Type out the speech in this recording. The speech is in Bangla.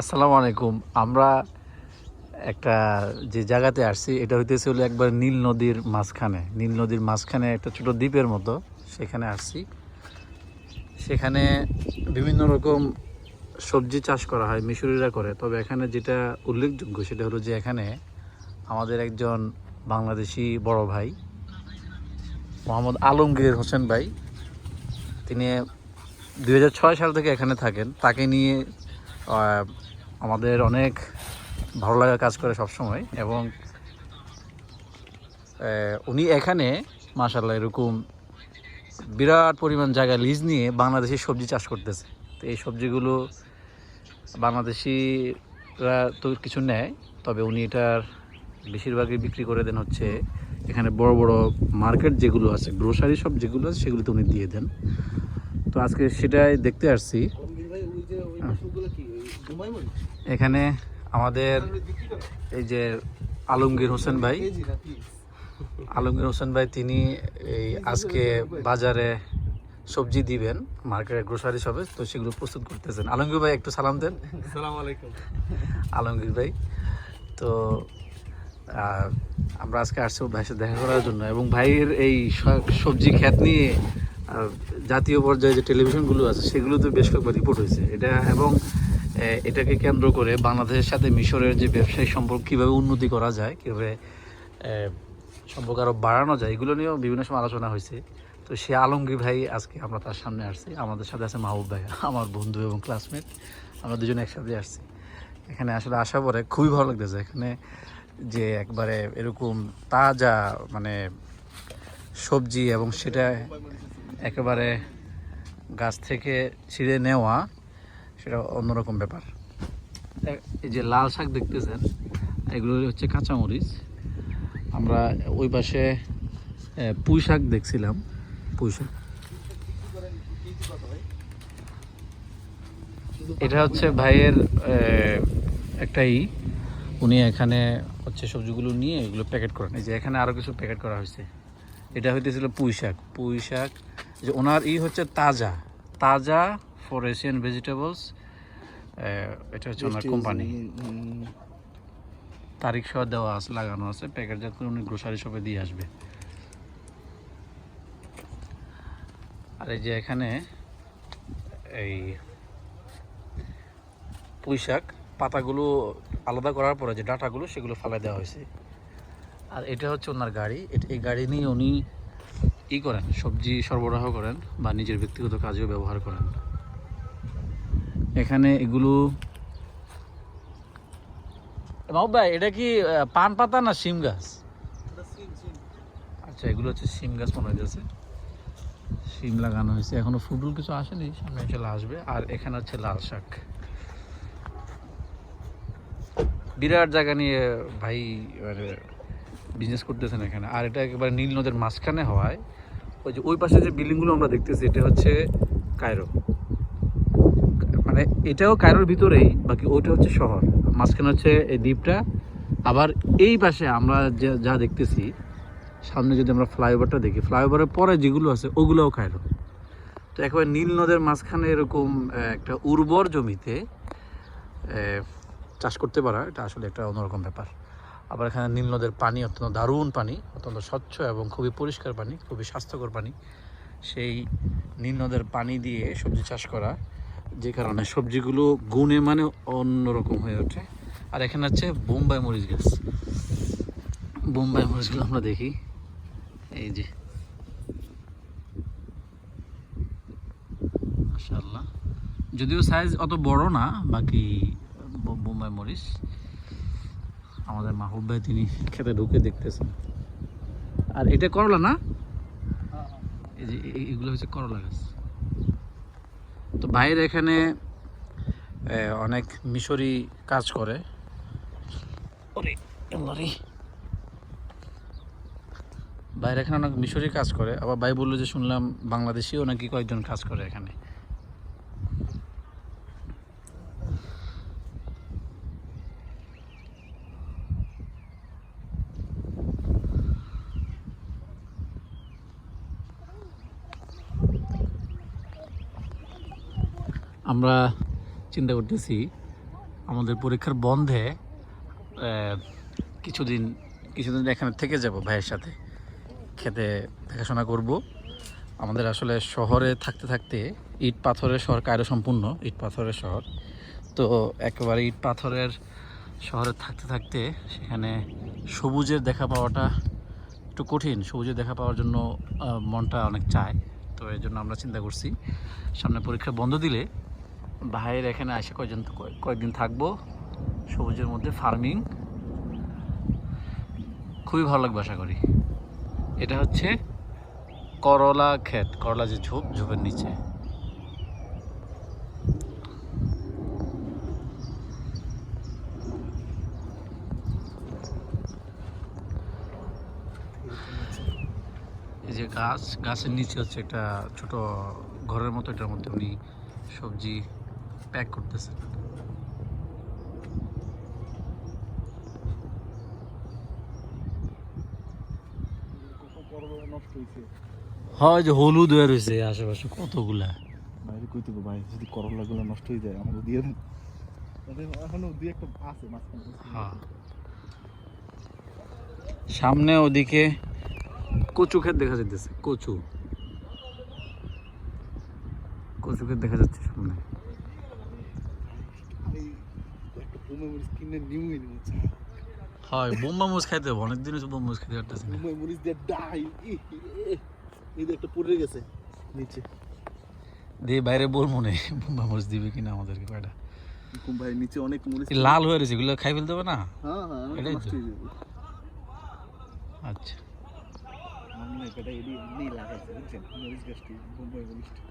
আসসালামু আলাইকুম। আমরা একটা যে জায়গাতে আসছি, এটা হইতেছে হলো একবার নীল নদীর মাঝখানে। নীল নদীর মাঝখানে একটা ছোট দ্বীপের মতো সেখানে আসছি। সেখানে বিভিন্ন রকম সবজি চাষ করা হয়, মিশরিরা করে। তবে এখানে যেটা উল্লেখযোগ্য সেটা হলো যে এখানে আমাদের একজন বাংলাদেশি বড় ভাই, মোহাম্মদ আলমগীর হোসেন ভাই। তিনি দু হাজার ছয় সাল থেকে এখানে থাকেন। তাকে নিয়ে আমাদের অনেক ভালো লাগা কাজ করে সবসময় এবং উনি এখানে মাশাল্লাহ এরকম বিরাট পরিমাণ জায়গা লিজ নিয়ে বাংলাদেশি সবজি চাষ করতেছে। তো এই সবজিগুলো বাংলাদেশিরা তো কিছু নেয়, তবে উনি এটার বেশিরভাগই বিক্রি করে দেন হচ্ছে এখানে বড় বড় মার্কেট যেগুলো আছে, গ্রোসারি সব যেগুলো আছে, সেগুলোতে উনি দিয়ে দেন। তো আজকে সেটাই দেখতে আসছি। এখানে আমাদের এই যে আলমগীর হোসেন ভাই। আলমগীর হোসেন ভাই তিনি এই আজকে বাজারে সবজি দিবেন মার্কেটে গ্রোসারি শপে তো সেগুলো প্রস্তুত করতেছেন। আলমগীর ভাই একটু সালাম দেন। আলমগীর ভাই তো আমরা আজকে আসছি ভাইয়ের সাথে দেখা করার জন্য এবং ভাইয়ের এই সবজি খ্যাত নিয়ে জাতীয় পর্যায়ে যে টেলিভিশনগুলো আছে সেগুলোতে বেশ কয়েকবার রিপোর্ট হয়েছে। এটা এবং এটাকে কেন্দ্র করে বাংলাদেশের সাথে মিশরের যে ব্যবসায়ী সম্পর্ক, কীভাবে উন্নতি করা যায়, কীভাবে সম্পর্ক আরও বাড়ানো যায়, এগুলো নিয়েও বিভিন্ন সময় আলোচনা হয়েছে। তো সে আলমগীর ভাই আজকে আমরা তার সামনে আসছি। আমাদের সাথে আছে মাহবুব ভাই, আমার বন্ধু এবং ক্লাসমেট আমরা দুজনে একসাথে আসছি। এখানে আসলে আসার পরে খুবই ভালো লাগতেছে। এখানে যে একবারে এরকম তাজা মানে সবজি এবং সেটা একেবারে গাছ থেকে ছিঁড়ে নেওয়া সেটা অন্যরকম ব্যাপার। এই যে লাল শাক দেখতেছেন, এগুলো হচ্ছে কাঁচামরিচ। আমরা ওই পাশে পুঁই শাক দেখছিলাম। পুঁই শাক? এটা হচ্ছে ভাইয়ের একটাই উনি এখানে হচ্ছে সবজিগুলো নিয়ে এগুলো প্যাকেট করেন। এই যে এখানে আরও কিছু প্যাকেট করা হয়েছে। এটা হইতেছিল পুঁই শাক। পুঁই শাক, যে ওনার ই হচ্ছে তাজা। তাজা ফর এশিয়ান ভেজিটেবলস। এটা হচ্ছে ওনার কোম্পানি তারিখ সহ দেওয়া আছে লাগানো আছে প্যাকেটজাত করে উনি গ্রোসারি শপে দিয়ে আসবে। আর এই যে এখানে এই পুঁই শাক পাতাগুলো আলাদা করার পরে যে ডাটাগুলো সেগুলো ফালাই দেওয়া হয়েছে। আর এটা হচ্ছে ওনার গাড়ি। এট- এই গাড়ি নিয়ে উনি ই করেন সবজি সরবরাহ করেন বা নিজের ব্যক্তিগত কাজেও ব্যবহার করেন। এখানে এগুলো মাহবুব ভাই এটা কি পান পাতা না শিম গাছ? আচ্ছা এগুলো হচ্ছে শিম গাছ মনে হইতেছে। শিম লাগানো হয়েছে। এখনও ফুটুল কিছু আসেনি? সামনে চলে আসবে। আর এখানে হচ্ছে লাল শাক। বিরাট জায়গা নিয়ে ভাই বিজনেস করতেছেন এখানে। আর এটা একেবারে নীল নদের মাঝখানে হওয়ায় ওই যে ওই পাশে যে বিল্ডিংগুলো আমরা দেখতেছি এটা হচ্ছে কায়রো। মানে এটাও কায়রোর ভিতরেই, বাকি ওইটা হচ্ছে শহর। মাঝখানে হচ্ছে এই দ্বীপটা। আবার এই পাশে আমরা যা যা দেখতেছি, সামনে যদি আমরা ফ্লাইওভারটা দেখি, ফ্লাইওভারের পরে যেগুলো আছে, ওগুলোও কায়রো। তো একেবারে নীল নদের মাঝখানে এরকম একটা উর্বর জমিতে চাষ করতে পারা, এটা আসলে একটা অন্যরকম ব্যাপার। আবার এখানে নীল নদের পানি অত্যন্ত দারুণ পানি, অত্যন্ত স্বচ্ছ এবং খুবই পরিষ্কার পানি, খুবই স্বাস্থ্যকর পানি। সেই নীল নদের পানি দিয়ে সবজি চাষ করা যে কারণে সবজিগুলো গুণে মানে অন্যরকম হয়ে ওঠে। আর এখানে হচ্ছে বোম্বাই মরিচ গাছ। বোম্বাই মরিচগুলো আমরা দেখি। এই যে। যদিও সাইজ অত বড় না বাকি বোম্বাই মরিচ। আমাদের মাহবুব ভাই তিনি খেতে ঢুকে দেখতেছেন। আর এটা করলা না? এই যে এগুলো হচ্ছে করলা গাছ। তো ভাইয়ের এখানে অনেক মিশরি কাজ করে। বাইরে ভাইয়ের এখানে অনেক মিশরি কাজ করে। আবার ভাই বলল যে শুনলাম বাংলাদেশিও নাকি কয়েকজন কাজ করে এখানে। আমরা চিন্তা করতেছি, আমাদের পরীক্ষার বন্ধে কিছুদিন কিছুদিন এখানে থেকে যাব ভাইয়ের সাথে। খেতে দেখাশোনা করব। আমাদের আসলে শহরে থাকতে থাকতে ইট পাথরের শহর কায়রো সম্পূর্ণ, ইট পাথরের শহর। তো একেবারে ইট পাথরের শহরে থাকতে থাকতে সেখানে সবুজের দেখা পাওয়াটা একটু কঠিন। সবুজের দেখা পাওয়ার জন্য মনটা অনেক চায়। তো এই জন্য আমরা চিন্তা করছি, সামনে পরীক্ষা বন্ধ দিলে ভাইয়ের এখানে আসে কয়েকজন কয়েক- কয়েকদিন থাকব। সবুজের মধ্যে ফার্মিং খুবই ভালো লাগবে আশা করি। এটা হচ্ছে করলা ক্ষেত, করলা যে ঝোপ, ঝোপের নিচে। এই যে গাছ, গাছের নিচে হচ্ছে একটা ছোট ঘরের মতো, এটার মধ্যে উনি সবজি প্যাক করতেছেন নষ্ট হয়েছে হয় যে হলুদ হয়ে রয়েছে আশেপাশে কতগুলা? বাইরে কই দেবো ভাই? যদি করলাগুলো নষ্ট হয়ে যায় আমাকে দিয়ে দেন। এখনও দুই একটা আছে মাঝখানে। হ্যাঁ। সামনে ওদিকে কচু ক্ষেত দেখা যাইতেছে কচু। কচু ক্ষেত দেখা যাচ্ছে সামনে আরে মরিচ কিনে হয় বোম্বা খাইতে হবে। অনেকদিন হচ্ছে বোম্বা মুজ খাইতে পারতেছি না। মরিচ দিয়ে ডাই এই একটা পড়ে গেছে নিচে। দিয়ে বাইরে বল মনে বোম্বা দিবে কিনা আমাদেরকে কয়টা? কুম ভাই নিচে অনেক মরিচ লাল হয়ে রয়েছে এগুলো খাই ফেলতে হবে না? হ্যাঁ হ্যাঁ এটাই তো। আচ্ছা। আমি এটা এডি এমনি লাগাইছে বুঝছেন? মরিচ গাছটি বোম্বাই মরিচটা